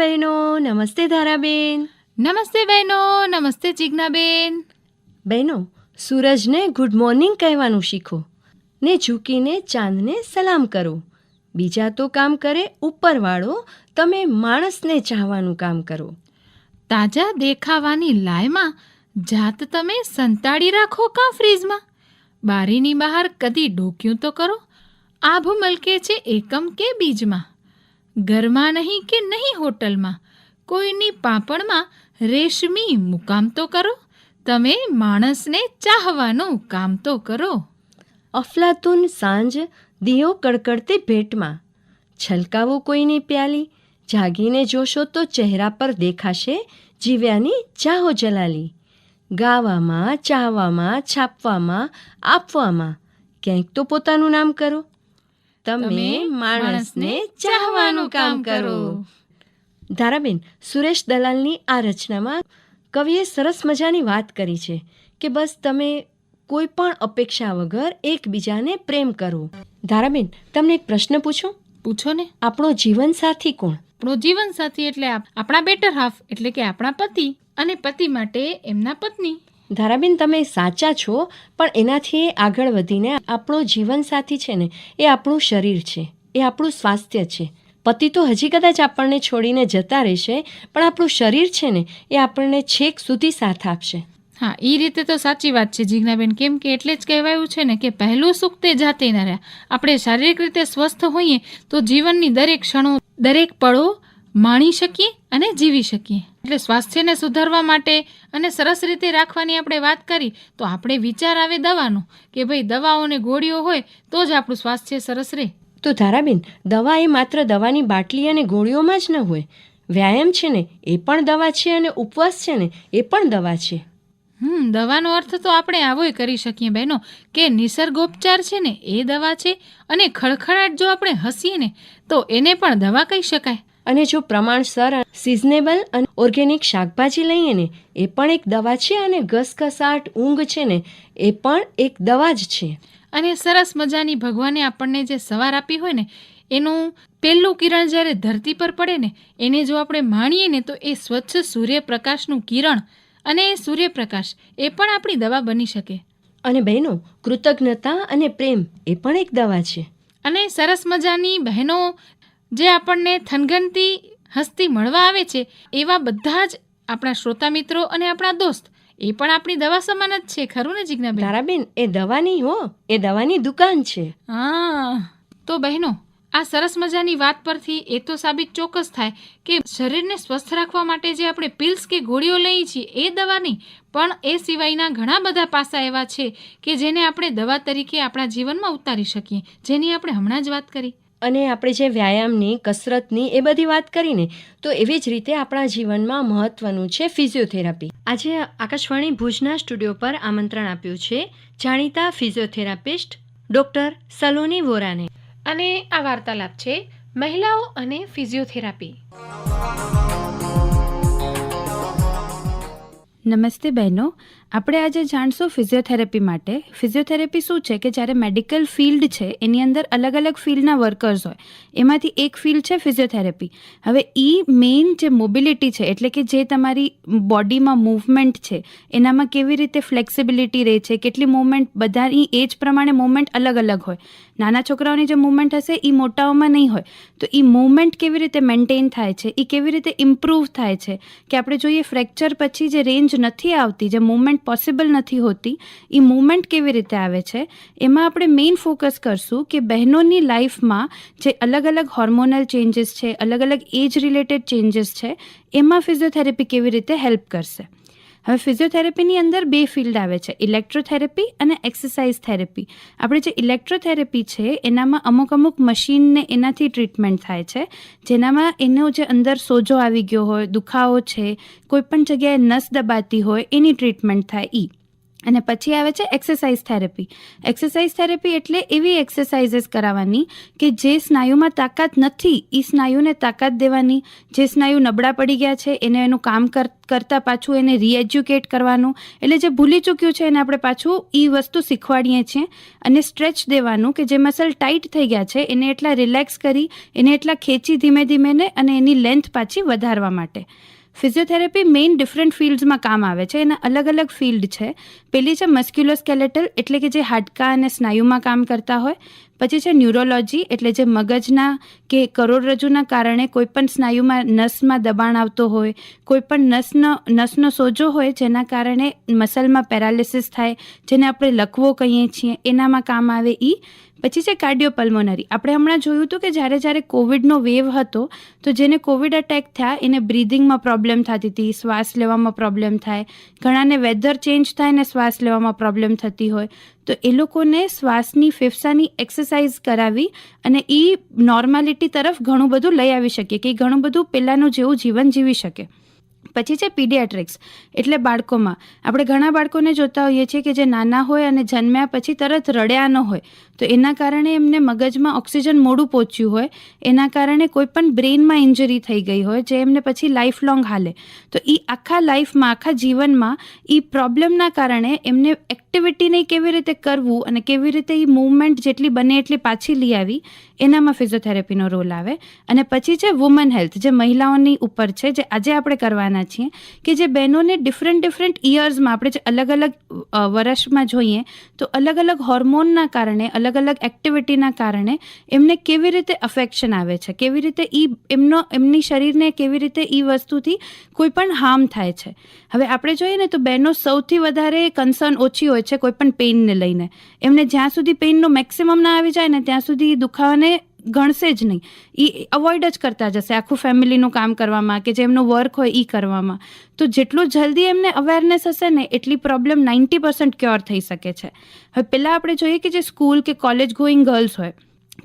બહેનો નમસ્તે ધારાબેન. નમસ્તે બહેનો નમસ્તે ચિજ્ઞાબેન બહેનો સૂરજને ગુડ મોર્નિંગ કહેવાનું શીખો. ને ઝૂકીને ચાંદને સલામ કરો. બીજા તો કામ કરે ઉપરવાળો તમે માણસને ચાહવાનું કામ કરો. તાજા દેખાવાની લાયમાં જાત તમે સંતાડી રાખો કાં ફ્રીજમાં? બારીની બહાર કદી ડોક્યું તો કરો? આભ મલકે છે એકમ કે બીજમાં? ઘરમાં નહીં કે નહીં હોટલમાં? કોઈની પાપણમાં રેશમી મુકામ તો કરો, તમે માણસને ચાહવાનું કામ તો કરો. અફલાતુન સાંજ દિયો કડકડતી ભેટમાં. છલકાવો કોઈની પ્યાલી, જાગીને જોશો તો ચહેરા પર દેખાશે જીવ્યાની ચાહો જલાલી. ગાવામાં, ચાહવામાં, છાપવામાં, આપવામાં, ક્યાંક તો પોતાનું નામ કરો. તમે માણસને ચાહવાનું કામ કરો. ધારાબેન સુરેશ દલાલની આ રચનામાં કવિએ સરસ મજાની વાત કરી છે કે બસ તમે કોઈ પણ અપેક્ષા વગર એકબીજાને પ્રેમ કરો. ધારાબેન તમને એક પ્રશ્ન પૂછું? પૂછો ને. આપણો જીવનસાથી કોણ? આપણો જીવનસાથી એટલે આપણા બેટર હાફ એટલે કે આપણા પતિ અને પતિ માટે એમના પત્ની. ધારાબેન, તમે સાચા છો, પણ એનાથી આગળ વધીને આપણો જીવનસાથી છે ને, એ આપણું શરીર છે, એ આપણું સ્વાસ્થ્ય છે. પતિ તો હજી કદાચ આપણને છોડીને જતા રહેશે, પણ આપણું શરીર છે ને, એ આપણને છેક સુધી સાથ આપશે. હા એ રીતે તો સાચી વાત છે, જીજ્ઞાબેન. કેમ કે એટલે જ કહેવાયું છે ને કે પહેલું સુખ તે જાતે ન રહ્યા. આપણે શારીરિક રીતે સ્વસ્થ હોઈએ તો જીવનની દરેક ક્ષણો, દરેક પળો માણી શકીએ અને જીવી શકીએ. એટલે સ્વાસ્થ્યને સુધારવા માટે અને સરસ રીતે રાખવાની આપણે વાત કરી તો આપણે વિચાર આવે દવાનો કે ભાઈ દવાઓ અને ગોળીઓ હોય તો જ આપણું સ્વાસ્થ્ય સરસ રહે. તો ધારાબેન દવા એ માત્ર દવાની બાટલી અને ગોળીઓમાં જ ન હોય. વ્યાયામ છે ને એ પણ દવા છે અને ઉપવાસ છે ને એ પણ દવા છે. હમ દવાનો અર્થ તો આપણે આવોય કરી શકીએ બહેનો કે નિસર્ગોપચાર છે ને એ દવા છે અને ખડખડાટ જો આપણે હસીએ ને તો એને પણ દવા કહી શકાય. અને જો પ્રમાણસર સિઝનેબલ અને ઓર્ગેનિક શાકભાજી લઈએ ને એ પણ એક દવા છે અને ઘસઘસાટ ઊંઘ છે ને એ પણ એક દવા જ છે. અને સરસ મજાની ભગવાને આપણને જે સવાર આપી હોય ને એનું પહેલું કિરણ જ્યારે ધરતી પર પડે ને એને જો આપણે માણીએ ને તો એ સ્વચ્છ સૂર્યપ્રકાશનું કિરણ અને એ સૂર્યપ્રકાશ એ પણ આપણી દવા બની શકે. અને બહેનો કૃતજ્ઞતા અને પ્રેમ એ પણ એક દવા છે. અને સરસ મજાની બહેનો જે આપણને થનગનતી હસ્તી મળવા આવે છે એવા બધા જ આપણા શ્રોતા મિત્રો અને આપણા દોસ્ત એ પણ આપણી દવા સમાન જ છે ખરું ને જિજ્ઞાબેન? તારાબેન એ દવાની હો એ દવાની દુકાન છે. હા તો બહેનો આ સરસ મજાની વાત પરથી એ તો સાબિત ચોક્કસ થાય કે શરીરને સ્વસ્થ રાખવા માટે જે આપણે પિલ્સ કે ગોળીઓ લઈએ છીએ એ દવા નહીં પણ એ સિવાયના ઘણા બધા પાસા એવા છે કે જેને આપણે દવા તરીકે આપણા જીવનમાં ઉતારી શકીએ. જેની આપણે હમણાં જ વાત કરી. અને આપણે જે વ્યાયામની કસરતની એ બધી વાત કરીને તો એવી જ રીતે આપણા જીવનમાં મહત્વનું છે ફિઝિયોથેરાપી. આજે આકાશવાણી ભુજના સ્ટુડિયો પર આમંત્રણ આપ્યું છે જાણીતા ફિઝિયોથેરાપિસ્ટ ડૉક્ટર સલોની વોરાને. અને આ વાર્તાલાપ છે મહિલાઓ અને ફિઝિયોથેરાપી. નમસ્તે બહેનો આપણે આજે જાણશું ફિઝિયોથેરાપી માટે. ફિઝિયોથેરાપી શું છે કે જ્યારે મેડિકલ ફિલ્ડ છે, એની અંદર અલગ અલગ ફિલ્ડના વર્કર્સ હોય. એમાંથી એક ફિલ્ડ છે ફિઝિયોથેરાપી હવે એ મેઇન જે મોબિલિટી છે, એટલે કે જે તમારી બોડીમાં મૂવમેન્ટ છે, એનામાં કેવી રીતે ફ્લેક્સિબિલિટી રહે છે, કેટલી મૂવમેન્ટ બધાની એજ પ્રમાણે મૂવમેન્ટ અલગ અલગ હોય. નાના છોકરાઓની જે મૂવમેન્ટ હશે એ મોટાઓમાં નહીં હોય. તો એ મૂવમેન્ટ કેવી રીતે મેન્ટેન થાય છે એ કેવી રીતે ઇમ્પ્રૂવ થાય છે, કે આપણે જોઈએ ફ્રેક્ચર પછી જે રેન્જ નથી આવતી, જે મૂવમેન્ટ પોસિબલ નથી હોતી, એ મૂવમેન્ટ કેવી રીતે આવે છે? એમાં આપણે મેઇન ફોકસ કરશું કે બહેનોની લાઈફમાં જે અલગ અલગ હોર્મોનલ ચેન્જીસ છે, અલગ અલગ એજ રિલેટેડ ચેન્જીસ છે, એમાં ફિઝિયોથેરાપી કેવી રીતે હેલ્પ કરશે. હવે ફિઝિયોથેરેપીની અંદર બે ફિલ્ડ આવે છે ઇલેક્ટ્રોથેરેપી અને એક્સરસાઇઝ થેરેપી આપણે જે ઇલેક્ટ્રોથેરેપી છે, એનામાં અમુક અમુક મશીનને એનાથી ટ્રીટમેન્ટ થાય છે. જેનામાં એનો જે અંદર સોજો આવી ગયો હોય, દુખાવો છે, કોઈ પણ જગ્યાએ નસ દબાતી હોય, એની ટ્રીટમેન્ટ થાય ઈ. અને પછી આવે છે એક્સરસાઇઝ થેરેપી. એક્સરસાઇઝ થેરેપી એટલે એવી એક્સરસાઇઝીસ કરાવવાની કે જે સ્નાયુમાં તાકાત નથી એ સ્નાયુને તાકાત દેવાની. જે સ્નાયુ નબળા પડી ગયા છે, એને એનું કામ કર, કરતાં પાછું એને રીએજ્યુકેટ કરવાનું. એટલે જે ભૂલી ચૂક્યું છે, એને આપણે પાછું એ વસ્તુ શીખવાડીએ છીએ અને સ્ટ્રેચ દેવાનું કે જે મસલ ટાઈટ થઈ ગયા છે, એને એટલા રિલેક્સ કરી, એને એટલા ખેંચી ધીમે ધીમે ને અને એની લેન્થ પાછી વધારવા માટે. ફિઝિયોથેરાપી મેઇન ડિફરન્ટ ફિલ્ડ્સમાં કામ આવે છે એના અલગ અલગ ફિલ્ડ છે. પેલી છે મસ્ક્યુલોસ્કેલેટલ એટલે કે જે હાડકાં અને સ્નાયુમાં કામ કરતા હોય. પછી છે ન્યુરોલોજી એટલે જે મગજના કે કરોડરજ્જુના કારણે કોઈપણ સ્નાયુમાં નસમાં દબાણ આવતો હોય, કોઈપણ નસનો નસનો સોજો હોય જેના કારણે મસલમાં પેરાલિસિસ થાય, જેને આપણે લકવો કહીએ છીએ, એનામાં કામ આવે એ પછી છે કાર્ડિયોપલ્મોનરી. આપણે હમણાં જોયું હતું કે જ્યારે જ્યારે કોવિડનો વેવ હતો, તો જેને કોવિડ અટેક થયા, એને બ્રિધિંગમાં પ્રોબ્લેમ થતી હતી, શ્વાસ લેવામાં પ્રોબ્લેમ થાય, ઘણાને વેધર ચેન્જ થાય ને શ્વાસ લેવામાં પ્રોબ્લેમ થતી હોય. તો એ લોકોને શ્વાસની, ફેફસાની એક્સરસાઇઝ કરાવી અને એ નોર્માલિટી તરફ ઘણું બધું લઈ આવી શકીએ કે એ ઘણું બધું પહેલાંનું જેવું જીવન જીવી શકે. પછી છે પીડિયાટ્રિક્સ, એટલે બાળકોમાં. આપણે ઘણા બાળકોને જોતા હોઈએ છીએ કે જે નાના હોય અને જન્મ્યા પછી તરત રડ્યા ન હોય, તો એના કારણે એમને મગજમાં ઓક્સિજન મોડું પહોંચ્યું હોય. એના કારણે કોઈ પણ બ્રેઇનમાં ઇન્જરી થઈ ગઈ હોય, જે એમને પછી લાઈફ લોંગ હાલે. તો એ આખા લાઈફમાં આખા જીવનમાં એ પ્રોબ્લેમના કારણે એમને એક્ટિવિટીને કેવી રીતે કરવું અને કેવી રીતે એ મૂવમેન્ટ જેટલી બને એટલી પાછી લઈ આવી, એનામાં ફિઝિયોથેરાપીનો રોલ આવે. અને પછી છે વુમન હેલ્થ, જે મહિલાઓની ઉપર છે, જે આજે આપણે કરવાના છીએ કે જે બહેનોને ડિફરન્ટ ડિફરન્ટ ઇયર્સમાં આપણે જે અલગ અલગ વર્ષમાં જોઈએ, તો અલગ અલગ હોર્મોનના કારણે અલગ અલગ એક્ટિવિટીના કારણે એમને કેવી રીતે અફેક્શન આવે છે? કેવી રીતે એ એમનો, એમની શરીરને કેવી રીતે એ વસ્તુથી કોઈ પણ હાર્મ થાય છે? હવે આપણે જોઈએ ને તો બહેનો સૌથી વધારે કન્સર્ન ઓછી હોય છે કોઈ પણ પેઇનને લઈને. એમને જ્યાં સુધી પેઇનનો મેક્સિમમ ના આવી જાય ને, ત્યાં સુધી દુખાવાને ગણશે જ નહીં. એ અવોઇડ જ કરતા જશે આખું ફેમિલીનું કામ કરવામાં કે જે એમનું વર્ક હોય એ કરવામાં. તો જેટલું જલ્દી એમને અવેરનેસ હશે ને, એટલી પ્રોબ્લેમ નાઇન્ટી પર્સન્ટ ક્યોર થઈ શકે છે. હવે પહેલાં આપણે જોઈએ કે જે સ્કૂલ કે કોલેજ ગોઈંગ ગર્લ્સ હોય,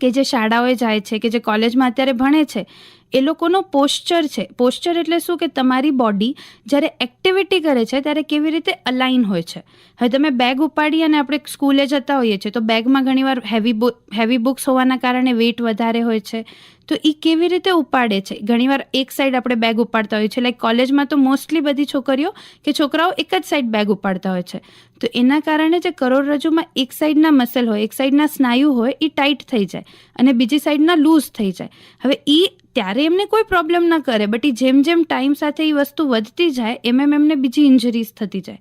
કે જે શાળાઓએ જાય છે, કે જે કોલેજમાં અત્યારે ભણે છે એ લોકોનો પોસ્ચર છે. પોસ્ચર એટલે શું? કે તમારી બોડી જ્યારે એક્ટિવિટી કરે છે, ત્યારે કેવી રીતે અલાઇન હોય છે. હવે તમે બેગ ઉપાડી અને આપણે સ્કૂલે જતા હોઈએ છીએ, તો બેગમાં ઘણીવાર હેવી હેવી બુક્સ હોવાના કારણે વેઇટ વધારે હોય છે. તો એ કેવી રીતે ઉપાડે છે? ઘણીવાર એક સાઈડ આપણે બેગ ઉપાડતા હોઈએ છીએ. લાઈક કોલેજમાં તો મોસ્ટલી બધી છોકરીઓ કે છોકરાઓ એક જ સાઈડ બેગ ઉપાડતા હોય છે. તો એના કારણે જે કરોડરજ્જુમાં એક સાઈડના મસલ હોય, એક સાઈડના સ્નાયુ હોય એ ટાઈટ થઈ જાય અને બીજી સાઈડના લૂઝ થઈ જાય. હવે એ ત્યારે એમને કોઈ પ્રોબ્લેમ ના કરે બટ એ જેમ જેમ ટાઈમ સાથે એ વસ્તુ વધતી જાય, એમ એમ એમને બીજી ઇન્જરીઝ થતી જાય.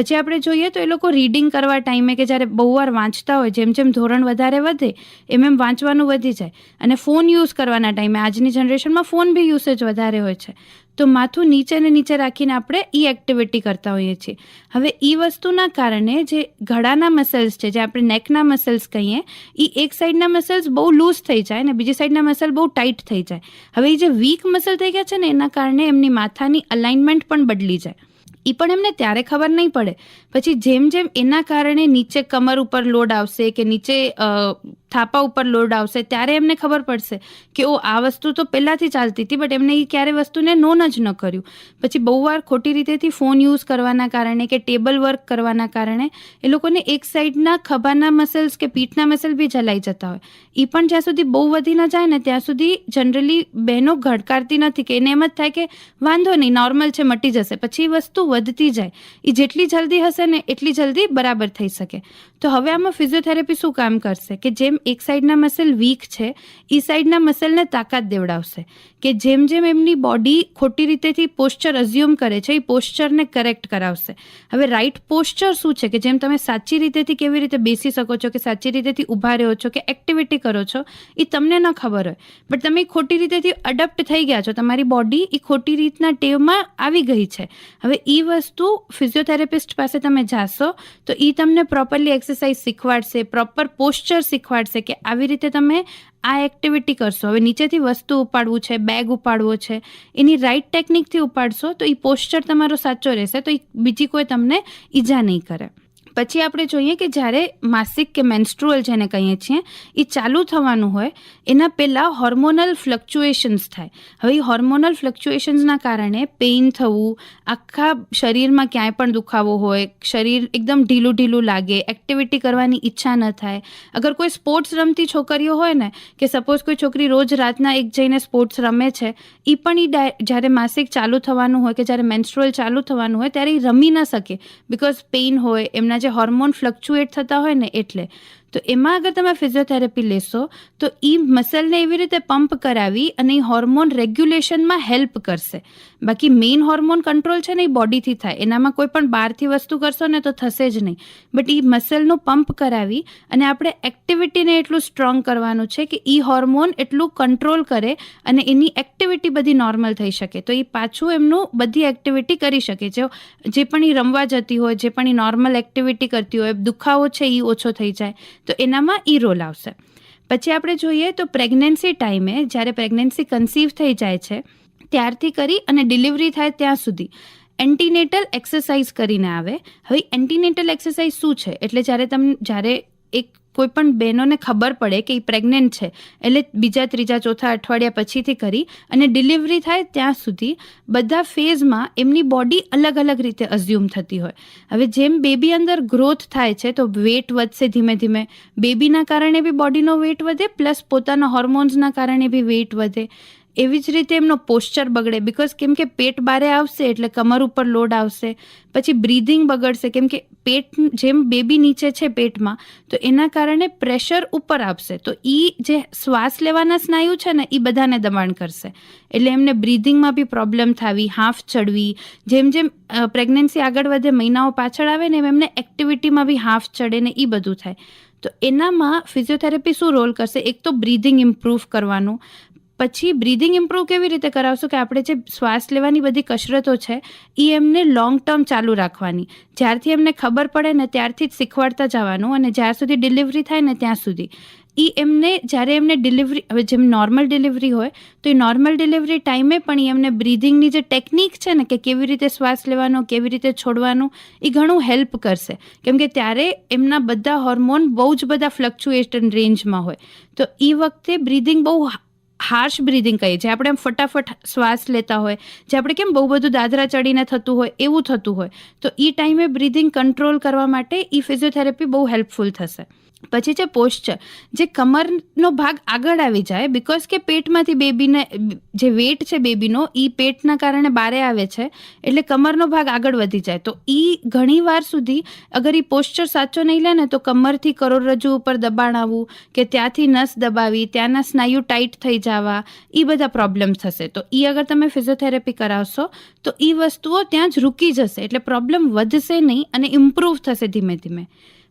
પછી આપણે જોઈએ તો એ લોકો રીડિંગ કરવા ટાઈમે કે જ્યારે બહુ વાર વાંચતા હોય, જેમ જેમ ધોરણ વધારે વધે, એમ એમ વાંચવાનું વધી જાય. અને ફોન યુઝ કરવાના ટાઈમે આજની જનરેશનમાં ફોન બી યુસેજ વધારે હોય છે. તો માથું નીચે ને નીચે રાખીને આપણે ઈ એક્ટિવિટી કરતા હોઈએ છીએ. હવે એ વસ્તુના કારણે જે ગળાના મસલ્સ છે, જે આપણે નેકના મસલ્સ કહીએ એ એક સાઈડના મસલ્સ બહુ લૂઝ થઈ જાય ને બીજી સાઈડના મસલ બહુ ટાઈટ થઈ જાય. હવે એ જે વીક મસલ થઈ ગયા છે ને, એના કારણે એમની માથાની અલાઇનમેન્ટ પણ બદલી જાય. એ પણ એમને ત્યારે ખબર નહીં પડે. પછી જેમ જેમ એના કારણે નીચે કમર ઉપર લોડ આવશે કે નીચે થાપા ઉપર લોડ આવશે, ત્યારે એમને ખબર પડશે કે ઓ આ વસ્તુ તો પહેલાંથી ચાલતી હતી, બટ એમને એ ક્યારે વસ્તુને નોન જ ન કર્યું. પછી બહુ વાર ખોટી રીતેથી ફોન યુઝ કરવાના કારણે કે ટેબલ વર્ક કરવાના કારણે એ લોકોને એક સાઈડના ખભાના મસલ્સ કે પીઠના મસલ બી જલાઈ જતા હોય. એ પણ જ્યાં સુધી બહુ વધી ન જાય ને, ત્યાં સુધી જનરલી બહેનો ઘડકારતી નથી કે એને એમ જ થાય કે, વાંધો નહીં નોર્મલ છે, મટી જશે. પછી વસ્તુ વધતી જાય. એ જેટલી જલ્દી હશે ને, એટલી જલ્દી બરાબર થઈ શકે. તો હવે આમાં ફિઝિયોથેરાપી શું કામ કરશે? કે જેમ એક સાઈડના મસલ વીક છે એ સાઈડના મસલને તાકાત દેવડાવશે. કે જેમ જેમ એમની બોડી ખોટી રીતેથી પોસ્ચર અઝ્યુમ કરે છે એ પોસ્ચરને કરેક્ટ કરાવશે. હવે રાઈટ પોસ્ચર શું છે? કે જેમ તમે સાચી રીતેથી કેવી રીતે બેસી શકો છો, કે સાચી રીતેથી ઊભા રહ્યો છો, કે એક્ટિવિટી કરો છો એ તમને ન ખબર હોય. બટ તમે ખોટી રીતેથી અડપ્ટ થઈ ગયા છો, તમારી બોડી એ ખોટી રીતના ટેવમાં આવી ગઈ છે. હવે એ વસ્તુ ફિઝિયોથેરાપિસ્ટ પાસે તમે જાશો, તો એ તમને પ્રોપરલી એક્સરસાઇઝ શીખવાડશે પ્રોપર પોસ્ચર શીખવાડશે કે આવી રીતે તમે આ એક્ટિવિટી કરશો. હવે નીચેથી વસ્તુ ઉપાડવું છે બેગ ઉપાડવો છે, એની રાઈટ ટેકનિકથી ઉપાડશો તો એ પોસ્ચર તમારો સાચો રહેશે, તો એ બીજી કોઈ તમને ઈજા નહીં કરે. પછી આપણે જોઈએ કે જ્યારે માસિક કે મેન્સ્ટ્રુઅલ જેને કહીએ છીએ, એ ચાલુ થવાનું હોય, એના પહેલાં હોર્મોનલ ફ્લક્ચ્યુએશન્સ થાય. હવે હોર્મોનલ ફ્લક્ચ્યુએશન્સના કારણે પેઇન થવું, આખા શરીરમાં ક્યાંય પણ દુખાવો હોય, શરીર એકદમ ઢીલું ઢીલું લાગે એક્ટિવિટી કરવાની ઈચ્છા ન થાય. અગર કોઈ સ્પોર્ટ્સ રમતી છોકરીઓ હોય ને, કે સપોઝ કોઈ છોકરી રોજ રાતના એક જઈને સ્પોર્ટ્સ રમે છે એ પણ એ જ્યારે માસિક ચાલુ થવાનું હોય કે જ્યારે મેન્સ્ટ્રુઅલ ચાલુ થવાનું હોય, ત્યારે એ રમી ન શકે. બિકોઝ પેઇન હોય, એમના જે હોર્મોન ફ્લક્ચ્યુએટ થતા હોય ને એટલે તો એમાં અગર તમે ફિઝિયોથેરાપી લેશો, તો એ મસલને એવી રીતે પંપ કરાવી અને એ હોર્મોન રેગ્યુલેશનમાં હેલ્પ કરશે. બાકી મેઇન હોર્મોન કંટ્રોલ છે ને એ બોડીથી થાય. એનામાં કોઈ પણ બહારથી વસ્તુ કરશો ને તો થશે જ નહીં. બટ એ મસલનું પંપ કરાવી અને આપણે એક્ટિવિટીને એટલું સ્ટ્રોંગ કરવાનું છે કે એ હોર્મોન એટલું કંટ્રોલ કરે અને એની એક્ટિવિટી બધી નોર્મલ થઈ શકે. તો એ પાછું એમનું બધી એક્ટિવિટી કરી શકે. જે જે પણ એ રમવા જતી હોય, જે પણ એ નોર્મલ એક્ટિવિટી કરતી હોય, દુખાવો છે એ ઓછો થઈ જાય. તો એનામાં ઈ રોલ આવશે. પછી આપણે જોઈએ તો પ્રેગ્નન્સી ટાઈમે જ્યારે પ્રેગ્નન્સી કન્સીવ થઈ જાય છે, ત્યારથી કરી અને ડિલિવરી થાય ત્યાં સુધી. એન્ટીનેટલ એક્સરસાઇઝ કરીને આવે. હવે એન્ટીનેટલ એક્સરસાઇઝ શું છે? એટલે જ્યારે તમે, જ્યારે એક કોઈ પણ બહેનોને ખબર પડે કે એ પ્રેગ્નન્ટ છે. એટલે બીજા, ત્રીજા, ચોથા અઠવાડિયા પછીથી કરી અને ડિલિવરી થાય ત્યાં સુધી બધા ફેઝમાં એમની બોડી અલગ અલગ રીતે અઝ્યુમ થતી હોય. હવે જેમ બેબી અંદર ગ્રોથ થાય છે તો વેટ વધશે ધીમે ધીમે. બેબીના કારણે બી બોડીનો વેટ વધે પ્લસ પોતાના હોર્મોન્સના કારણે બી વેટ વધે. એવી જ રીતે એમનો પોસ્ચર બગડે બિકોઝ કેમ કે પેટ બારે આવશે એટલે કમર ઉપર લોડ આવશે. પછી બ્રીધિંગ બગડશે. કેમ કે પેટ જેમ બેબી નીચે છે પેટમાં, તો એના કારણે પ્રેશર ઉપર આપશે. તો એ જે શ્વાસ લેવાના સ્નાયુ છે ને એ બધાને દબાણ કરશે. એટલે એમને બ્રિધિંગમાં બી પ્રોબ્લેમ થવી, હાફ ચડવી, જેમ જેમ પ્રેગ્નન્સી આગળ વધે, મહિનાઓ પાછળ આવે ને, એમ એમને એક્ટિવિટીમાં બી હાફ ચડે ને એ બધું થાય. તો એનામાં ફિઝિયોથેરાપી શું રોલ કરશે? એક તો બ્રીધિંગ ઇમ્પ્રૂવ કરવાનું પછી બ્રીધિંગ ઇમ્પ્રૂવ કેવી રીતે કરાવશો કે આપણે જે શ્વાસ લેવાની બધી કસરતો છે એ એમને લોંગ ટર્મ ચાલુ રાખવાની. જ્યારથી એમને ખબર પડે ને ત્યારથી જ શીખવાડતા જવાનું અને જ્યાર સુધી ડિલિવરી થાય ને ત્યાં સુધી. એ એમને, જ્યારે એમને ડિલિવરી હવે જેમ નોર્મલ ડિલિવરી હોય, તો એ નોર્મલ ડિલિવરી ટાઈમે પણ એમને બ્રીધિંગની જે ટેકનિક છે ને કે કેવી રીતે શ્વાસ લેવાનો, કેવી રીતે છોડવાનું એ ઘણું હેલ્પ કરશે. કેમ કે ત્યારે એમના બધા હોર્મોન બહુ જ બધા ફ્લક્ચ્યુએશન રેન્જમાં હોય. તો એ વખતે બ્રીધિંગ બહુ હાર્શ બ્રિધિંગ કહીએ. છીએ આપણે આમ ફટાફટ શ્વાસ લેતા હોય, જે આપણે કેમ બહુ બધું દાદરા ચડીને થતું હોય, એવું થતું હોય. તો એ ટાઈમે બ્રિધિંગ કંટ્રોલ કરવા માટે એ ફિઝિયોથેરાપી બહુ હેલ્પફુલ થશે. પછી છે પોસ્ચર જે કમરનો ભાગ આગળ આવી જાય બિકોઝ કે પેટમાંથી બેબીને, જે વેટ છે બેબીનો એ પેટના કારણે બારે આવે છે, એટલે કમરનો ભાગ આગળ વધી જાય. તો એ ઘણી વાર સુધી અગર એ પોસ્ચર સાચો નહીં લે ને, તો કમરથી કરોડરજ્જુ ઉપર દબાણ આવવું કે ત્યાંથી નસ દબાવી, ત્યાંના સ્નાયુ ટાઈટ થઈ જવા એ બધા પ્રોબ્લેમ થશે. તો એ અગર તમે ફિઝિયોથેરાપી કરાવશો, તો એ વસ્તુઓ ત્યાં જ રૂકી જશે. એટલે પ્રોબ્લેમ વધશે નહીં અને ઇમ્પ્રૂવ થશે ધીમે ધીમે.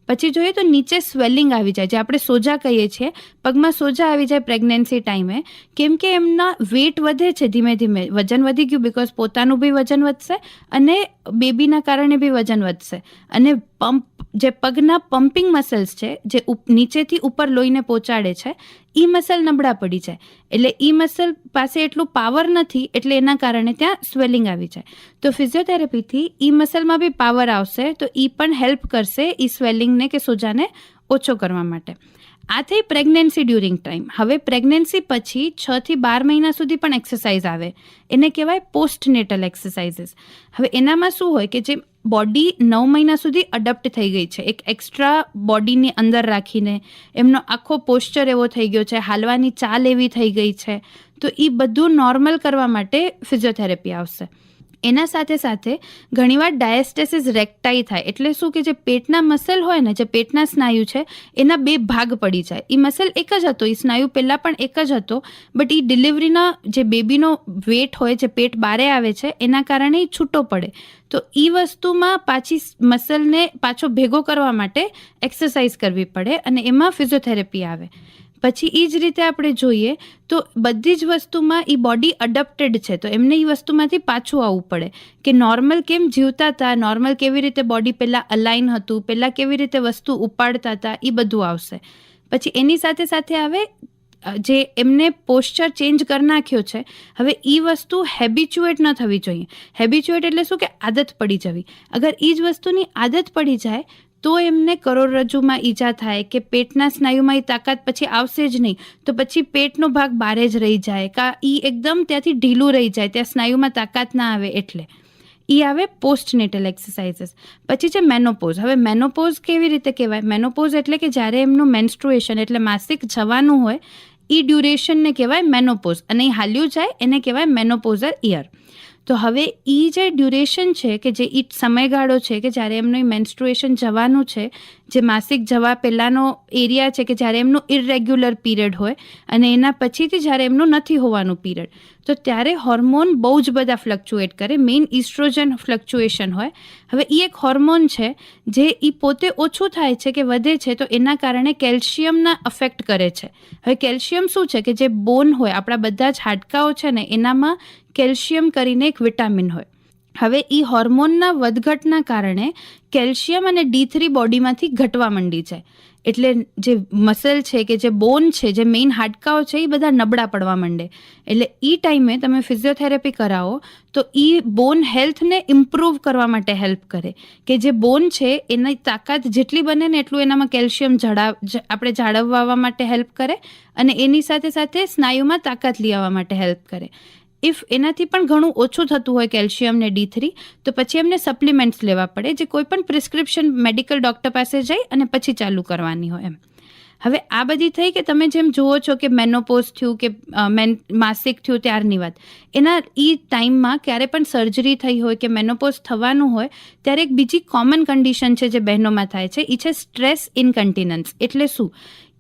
પછી જોઈએ તો નીચે સ્વેલિંગ આવી જાય, જે આપણે સોજા કહીએ છીએ. પગમાં સોજા આવી જાય પ્રેગ્નન્સી ટાઈમે. કેમ કે એમના વેટ વધે છે ધીમે ધીમે. વજન વધી ગયું બિકોઝ પોતાનું બી વજન વધશે અને બેબીના કારણે બી વજન વધશે. અને પંપ, જે પગના પમ્પિંગ મસલ્સ છે, જે નીચેથી ઉપર લોહીને પહોંચાડે છે એ મસલ નબળા પડી જાય. એટલે એ મસલ પાસે એટલું પાવર નથી, એટલે એના કારણે ત્યાં સ્વેલિંગ આવી જાય. તો ફિઝિયોથેરાપીથી એ મસલમાં બી પાવર આવશે, તો એ પણ હેલ્પ કરશે એ સ્વેલિંગને કે સોજાને ઓછો કરવા માટે. આ થઈ પ્રેગ્નન્સી ડ્યુરિંગ ટાઈમ હવે પ્રેગ્નન્સી પછી છ થી બાર મહિના સુધી પણ એક્સરસાઇઝ આવે. એને કહેવાય પોસ્ટ નેટલ એક્સરસાઇઝીસ હવે એનામાં શું હોય કે જે બોડી નવ મહિના સુધી અડપ્ટ થઈ ગઈ છે. એક એક્સ્ટ્રા બોડીની અંદર રાખીને એમનો આખો પોસ્ચર એવો થઈ ગયો છે, હાલવાની ચાલ એવી થઈ ગઈ છે. તો એ બધું નોર્મલ કરવા માટે ફિઝિયોથેરાપી આવશે. એના સાથે સાથે ઘણીવાર ડાયસ્ટેસિસ રેક્ટાઈ થાય. એટલે શું કે જે પેટના મસલ હોય ને, જે પેટના સ્નાયુ છે, એના બે ભાગ પડી જાય. એ મસલ એક જ હતો એ સ્નાયુ પહેલાં પણ એક જ હતો, બટ એ ડિલિવરીના જે બેબીનો વેટ હોય, જે પેટ બારે આવે છે, એના કારણે એ છૂટો પડે. તો એ વસ્તુમાં પાછી મસલને પાછો ભેગો કરવા માટે એક્સરસાઇઝ કરવી પડે અને એમાં ફિઝિયોથેરાપી આવે. પછી એ જ રીતે આપણે જોઈએ તો બધી જ વસ્તુમાં એ બોડી અડપ્ટેડ છે. તો એમને એ વસ્તુમાંથી પાછું આવવું પડે કે નોર્મલ કેમ જીવતા હતા નોર્મલ કેવી રીતે બોડી પહેલાં અલાઇન હતું, પહેલાં કેવી રીતે વસ્તુ ઉપાડતા હતા એ બધું આવશે. પછી એની સાથે સાથે આવે જે એમને પોસ્ચર ચેન્જ કરી નાખ્યો છે, હવે એ વસ્તુ હેબિચ્યુએટ ન થવી જોઈએ. હેબિચ્યુએટ એટલે શું કે આદત પડી જવી. અગર એ જ વસ્તુની આદત પડી જાય તો એમને કરોડરજ્જુમાં ઈજા થાય કે પેટના સ્નાયુમાં એ તાકાત પછી આવશે જ નહીં, તો પછી પેટનો ભાગ બારે જ રહી જાય, કા એ એકદમ ત્યાંથી ઢીલું રહી જાય, ત્યાં સ્નાયુમાં તાકાત ના આવે એટલે. એ આવે પોસ્ટનેટલ એક્સરસાઇઝીસ. પછી છે મેનોપોઝ. હવે મેનોપોઝ કેવી રીતે કહેવાય? મેનોપોઝ એટલે કે જ્યારે એમનું મેન્સ્ટ્રુએશન એટલે માસિક જવાનું હોય એ ડ્યુરેશનને કહેવાય મેનોપોઝ. અને એ હાલ્યું જાય, એને કહેવાય મેનોપોઝર ઇયર તો હવે એ જે ડ્યુરેશન છે કે જે ઈ સમયગાળો છે કે જ્યારે એમનું મેન્સ્ટ્રુએશન જવાનું છે, જે માસિક જવા પહેલાંનો એરિયા છે કે જ્યારે એમનું ઇરેગ્યુલર પીરિયડ હોય અને એના પછીથી જ્યારે એમનું નથી હોવાનું પીરિયડ તો ત્યારે હોર્મોન બહુ જ બધા ફ્લક્ચ્યુએટ કરે. મેઇન ઇસ્ટ્રોજન ફ્લક્ચ્યુએશન હોય. હવે એ એક હોર્મોન છે જે એ પોતે ઓછું થાય છે કે વધે છે તો એના કારણે કેલ્શિયમના અફેક્ટ કરે છે. હવે કેલ્શિયમ શું છે કે જે બોન હોય, આપણા બધા જ હાડકાઓ છે ને, એનામાં કેલ્શિયમ કરીને એક વિટામિન હોય. હવે એ હોર્મોનના વધઘટના કારણે કેલ્શિયમ અને ડી થ્રી બોડીમાંથી ઘટવા માંડી છે એટલે જે મસલ છે કે જે બોન છે, જે મેઇન હાડકાઓ છે એ બધા નબળા પડવા માંડે. એટલે એ ટાઈમે તમે ફિઝિયોથેરાપી કરાવો, તો એ બોન હેલ્થને ઇમ્પ્રૂવ કરવા માટે હેલ્પ કરે. કે જે બોન છે, એની તાકાત જેટલી બને ને એટલું એનામાં કેલ્શિયમ જડાવ આપણે જાળવવા માટે હેલ્પ કરે અને એની સાથે સાથે સ્નાયુમાં તાકાત લઈ માટે હેલ્પ કરે. ઇફ એનાથી પણ ઘણું ઓછું થતું હોય કેલ્શિયમ ને ડી થ્રી તો પછી એમને સપ્લિમેન્ટ્સ લેવા પડે જે કોઈ પણ પ્રિસ્ક્રિપ્શન મેડિકલ ડૉક્ટર પાસે જઈ અને પછી ચાલુ કરવાની હોય એમ. હવે આ બધી થઈ કે તમે જેમ જુઓ છો કે મેનોપોઝ થયું કે મેન માસિક થયું ત્યારની વાત, એના એ ટાઈમમાં ક્યારે પણ સર્જરી થઈ હોય કે મેનોપોઝ થવાનું હોય, ત્યારે એક બીજી કોમન કન્ડિશન છે જે બહેનોમાં થાય છે એ છે સ્ટ્રેસ ઇનકન્ટિનન્સ એટલે શું?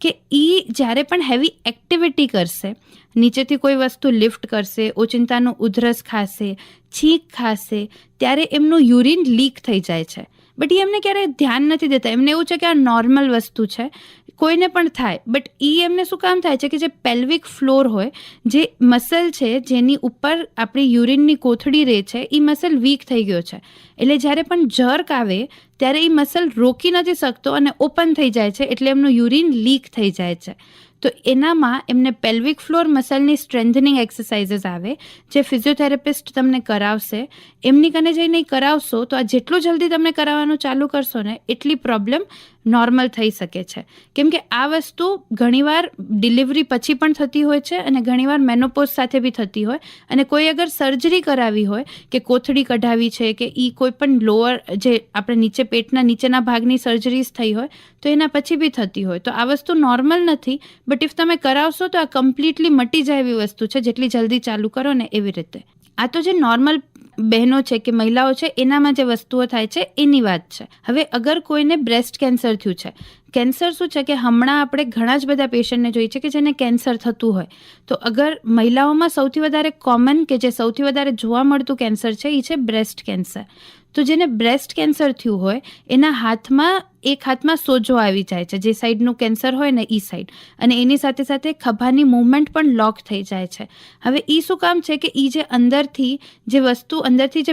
કે એ જ્યારે પણ હેવી એક્ટિવિટી કરશે, નીચેથી કોઈ વસ્તુ લિફ્ટ કરશે, ઓચિંતાનું ઉધરસ ખાશે, છીંક ખાશે, ત્યારે એમનું યુરિન લીક થઈ જાય છે. બટ એ એમને ક્યારેય ધ્યાન નથી દેતા. એમને એવું છે કે આ નોર્મલ વસ્તુ છે. કોઈને પણ થાય. બટ એ એમને શું કામ થાય છે કે જે પેલ્વિક ફ્લોર હોય, જે મસલ છે, જેની ઉપર આપણી યુરિનની કોથળી રહે છે એ મસલ વીક થઈ ગયો છે. એટલે જ્યારે પણ જર્ક આવે, ત્યારે એ મસલ રોકી નથી શકતો અને ઓપન થઈ જાય છે, એટલે એમનું યુરિન લીક થઈ જાય છે. તો એનામાં એમને પેલ્વિક ફ્લોર મસલની સ્ટ્રેન્થનિંગ એક્સરસાઇઝીસ આવે, જે ફિઝિયોથેરાપિસ્ટ તમને કરાવશે. એમની કને જઈને કરાવશો તો આ જેટલું જલ્દી તમે કરાવવાનું ચાલુ કરશો ને, એટલી પ્રોબ્લેમ નોર્મલ થઈ શકે છે. કેમ કે આ વસ્તુ ઘણીવાર ડિલિવરી પછી પણ થતી હોય છે અને ઘણીવાર મેનોપોઝ સાથે બી થતી હોય. અને કોઈ અગર સર્જરી કરાવી હોય, કે કોથળી કઢાવી છે, કે એ કોઈ પણ લોઅર જે આપણે નીચે પેટના નીચેના ભાગની સર્જરીઝ થઈ હોય, તો એના પછી બી થતી હોય. તો આ વસ્તુ નોર્મલ નથી, બટ ઇફ તમે કરાવશો તો આ કમ્પ્લીટલી મટી જાય એવી વસ્તુ છે જેટલી જલ્દી ચાલુ કરો ને એવી રીતે. આ તો જે નોર્મલ બહેનો છે કે મહિલાઓ છે, એનામાં જે વસ્તુઓ થાય છે, એની વાત છે. હવે અગર કોઈને બ્રેસ્ટ કેન્સર થયું છે કેન્સર શું છે કે હમણાં આપણે ઘણા જ બધા પેશન્ટને જોઈએ છે કે જેને કેન્સર થતું હોય. તો અગર મહિલાઓમાં સૌથી વધારે કોમન કે જે સૌથી વધારે જોવા મળતું કેન્સર છે એ છે બ્રેસ્ટ કેન્સર તો જેને બ્રેસ્ટ કેન્સર થયું હોય, એના હાથમાં, એક હાથમાં સોજો આવી જાય છે. જે સાઈડનું કેન્સર હોય ને એ સાઈડ. અને એની સાથે સાથે ખભાની મૂવમેન્ટ પણ લોક થઈ જાય છે. હવે એ શું કામ છે કે એ જે અંદરથી, જે વસ્તુ અંદરથી જે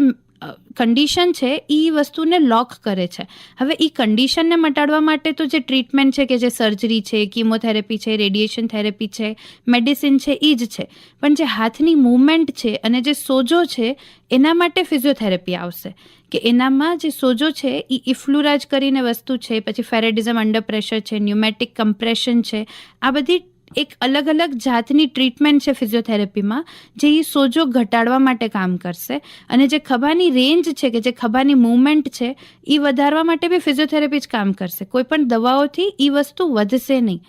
કન્ડિશન છે એ વસ્તુને લોક કરે છે. હવે એ કન્ડિશનને મટાડવા માટે તો જે ટ્રીટમેન્ટ છે કે જે સર્જરી છે કીમોથેરેપી છે રેડિયેશન થેરેપી છે મેડિસિન છે એ જ છે. પણ જે હાથની મૂવમેન્ટ છે અને જે સોજો છે, એના માટે ફિઝિયોથેરેપી આવશે. કે એનામાં જે સોજો છે એ ઇફ્લુરાજ કરીને વસ્તુ છે, પછી ફેરેડિઝમ અંડર પ્રેશર છે ન્યુમેટિક કમ્પ્રેશન છે, આ બધી એક અલગ અલગ જાતની ટ્રીટમેન્ટ છે ફિઝિયોથેરેપીમાં જે એ સોજો ઘટાડવા માટે કામ કરશે. અને જે ખભાની રેન્જ છે કે જે ખભાની મૂવમેન્ટ છે એ વધારવા માટે બી ફિઝિયોથેરેપી જ કામ કરશે. કોઈ પણ દવાઓથી એ વસ્તુ વધશે નહીં.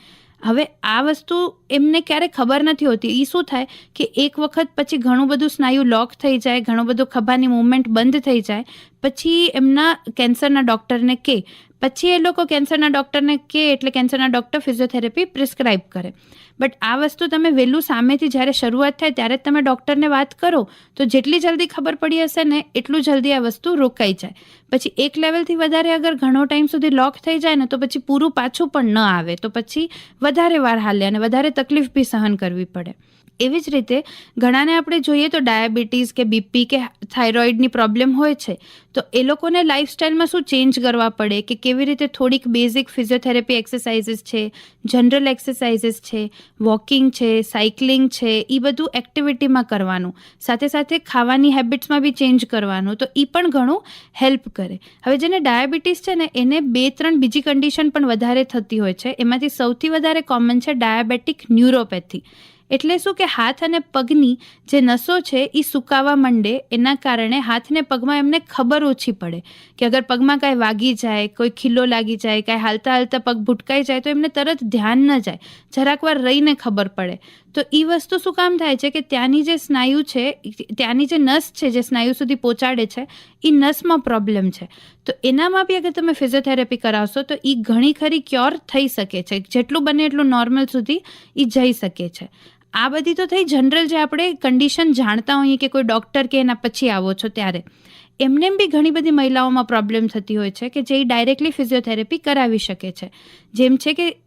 હવે આ વસ્તુ એમને ક્યારે ખબર નથી હોતી. એ શું થાય કે એક વખત પછી ઘણું બધું સ્નાયુ લોક થઈ જાય, ઘણું બધું ખભાની મૂવમેન્ટ બંધ થઈ જાય પછી એમના કેન્સરના ડૉક્ટરને કે, પછી એ લોકો કેન્સરના ડૉક્ટરને કે એટલે કેન્સરના ડૉક્ટર ફિઝિયોથેરાપી પ્રિસ્ક્રાઇબ કરે. બટ આ વસ્તુ તમે વહેલું સામેથી જ્યારે શરૂઆત થાય ત્યારે તમે ડૉક્ટરને વાત કરો, તો જેટલી જલ્દી ખબર પડી હશે ને એટલું જલ્દી આ વસ્તુ રોકાઈ જાય. પછી એક લેવલથી વધારે અગર ઘણો ટાઈમ સુધી લોક થઈ જાય ને, તો પછી પૂરું પાછું પણ ન આવે. તો પછી વધારે વાર હાલે અને વધારે તકલીફ બી સહન કરવી પડે. એવી જ રીતે ઘણાને આપણે જોઈએ તો ડાયાબિટીસ કે બીપી કે થાઇરોઇડની પ્રોબ્લેમ હોય છે. તો એ લોકોને લાઇફસ્ટાઇલમાં શું ચેન્જ કરવા પડે કે કેવી રીતે થોડીક બેઝિક ફિઝિયોથેરાપી એક્સરસાઇઝીસ છે, જનરલ એક્સરસાઇઝીસ છે, વોકિંગ છે, સાયકલિંગ છે એ બધું એક્ટિવિટીમાં કરવાનું. સાથે સાથે ખાવાની હેબિટ્સમાં બી ચેન્જ કરવાનું. તો એ પણ ઘણું હેલ્પ કરે. હવે જેને ડાયાબિટીસ છે ને, એને બે ત્રણ બીજી કન્ડિશન પણ વધારે થતી હોય છે. એમાંથી સૌથી વધારે કોમન છે ડાયાબેટિક ન્યુરોપેથી. એટલે શું કે હાથ અને પગની જે નસો છે એ સુકાવા માંડે. એના કારણે હાથને પગમાં એમને ખબર ઓછી પડે કે અગર પગમાં કાંઈ વાગી જાય, કોઈ ખીલો લાગી જાય, કાંઈ હાલતા હાલતા પગ ભૂટકાઈ જાય, તો એમને તરત ધ્યાન ન જાય. જરાક વાર રહીને ખબર પડે. તો એ વસ્તુ શું કામ થાય છે કે ત્યાંની જે સ્નાયુ છે, ત્યાંની જે નસ છે, જે સ્નાયુ સુધી પહોંચાડે છે એ નસમાં પ્રોબ્લેમ છે. તો એનામાં બી અગર તમે ફિઝિયોથેરાપી કરાવશો, તો એ ઘણી ખરી ક્યોર થઈ શકે છે. જેટલું બને એટલું નોર્મલ સુધી એ જઈ શકે છે. આ બધી તો થઈ જનરલ જે આપણે કન્ડિશન જાણતા હોઈએ કે કોઈ ડૉક્ટર કે એના પછી આવો છો ત્યારે, એમને બી ઘણી બધી મહિલાઓમાં પ્રોબ્લેમ થતી હોય છે કે જે ડાયરેક્ટલી ફિઝિયોથેરેપી કરાવી શકે છે. જેમ છે કે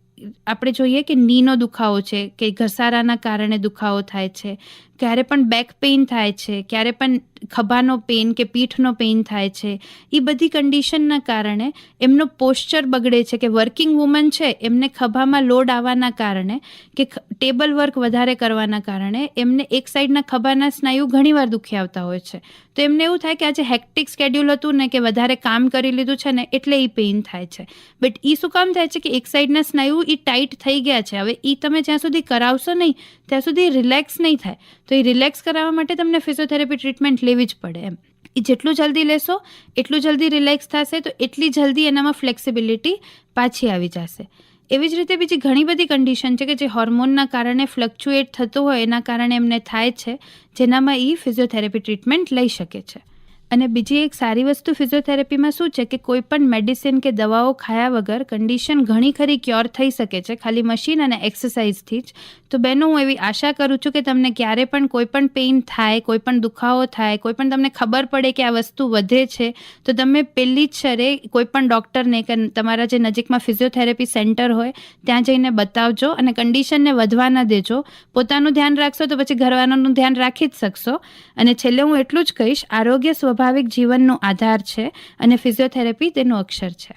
આપણે જોઈએ કે નીનો દુખાવો છે, કે ઘસારાના કારણે દુખાવો થાય છે ક્યારે પણ બેક પેઇન થાય છે, ક્યારે પણ ખભાનો પેઇન કે પીઠનો પેઇન થાય છે એ બધી કન્ડિશનના કારણે એમનો પોસ્ચર બગડે છે કે વર્કિંગ વુમન છે, એમને ખભામાં લોડ આવવાના કારણે કે ટેબલ વર્ક વધારે કરવાના કારણે એમને એક સાઈડના ખભાના સ્નાયુ ઘણીવાર દુખી આવતા હોય છે. તો એમને એવું થાય કે આજે હેક્ટિક સ્કેડ્યુલ હતું ને કે વધારે કામ કરી લીધું છે ને એટલે એ પેઇન થાય છે. બટ એ શું કામ થાય છે કે એક સાઈડના સ્નાયુ એ ટાઈટ થઈ ગયા છે. હવે એ તમે જ્યાં સુધી કરાવશો નહીં, ત્યાં સુધી રિલેક્સ નહીં થાય. તો એ રિલેક્સ કરાવવા માટે તમને ફિઝિયોથેરાપી ટ્રીટમેન્ટ લેવી જ પડે એમ. એ જેટલું જલ્દી લેશો, એટલું જલ્દી રિલેક્સ થશે તો એટલી જલ્દી એનામાં ફ્લેક્સિબિલિટી પાછી આવી જશે. એવી જ રીતે બીજી ઘણી બધી કન્ડિશન છે કે જે હોર્મોનના કારણે ફ્લક્ચ્યુએટ થતું હોય એના કારણે એમને થાય છે, જેનામાં એ ફિઝિયોથેરાપી ટ્રીટમેન્ટ લઈ શકે છે. અને બીજી એક સારી વસ્તુ ફિઝિયોથેરાપીમાં શું છે કે કોઈ પણ મેડિસિન કે દવાઓ ખાયા વગર કન્ડિશન ઘણી ખરી ક્યોર થઈ શકે છે, ખાલી મશીન અને એક્સરસાઇઝથી જ. તો બહેનો હું એવી આશા કરું છું કે તમને ક્યારે પણ કોઈ પણ પેઇન થાય, કોઈ પણ દુખાવો થાય, કોઈ પણ તમને ખબર પડે કે આ વસ્તુ વધે છે, તો તમે પહેલી જ શરે કોઈ પણ ડૉક્ટરને કે તમારા જે નજીકમાં ફિઝિયોથેરાપી સેન્ટર હોય, ત્યાં જઈને બતાવજો અને કન્ડિશનને વધવા ન દેજો. પોતાનું ધ્યાન રાખશો તો પછી ઘરવાળાનું ધ્યાન રાખી જ શકશો. અને છેલ્લે હું એટલું જ કહીશ, આરોગ્ય સ્વાભાવિક જીવનનો આધાર છે અને ફિઝિયોથેરાપી તેનું અક્ષર છે.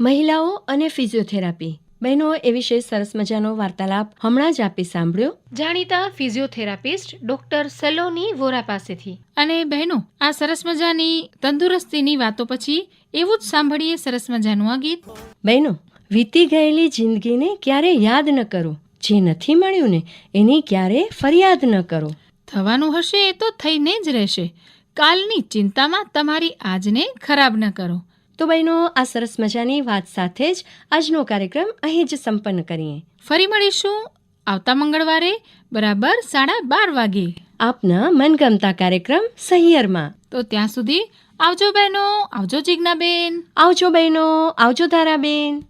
મહિલાઓ અને ફિઝિયોથેરાપી. બહેનો એ વિશે સરસ મજાનો વાર્તાલાપ હમણાં જ આપી સાંભળ્યો. જાણીતા ફિઝિયોથેરાપિસ્ટ ડોક્ટર સલોની વોરા પાસેથી. અને બહેનો આ સરસ મજાની તંદુરસ્તીની વાતો પછી એવું જ સાંભળીએ સરસ મજાનું આ ગીત. બહેનો વીતી ગયેલી જિંદગીને ક્યારે યાદ ન કરો. જે નથી મળ્યું ને એની ક્યારે ફરિયાદ ન કરો. થવાનું હશે એ તો થઈને જ રહેશે. કાલની ચિંતામાં તમારી આજને ખરાબ ન કરો. તો બહેનો આ સરસ મજાની વાત સાથે જ આજનો કાર્યક્રમ અહીં જ સંપન્ન કરીએ. ફરી મળીશું આવતા મંગળવારે બરાબર સાડા બાર વાગે. આપના મનગમતા કાર્યક્રમ સહિયરમાં. તો ત્યાં સુધી આવજો બહેનો આવજો જિજ્ઞાબેન. આવજો બહેનો આવજો તારાબેન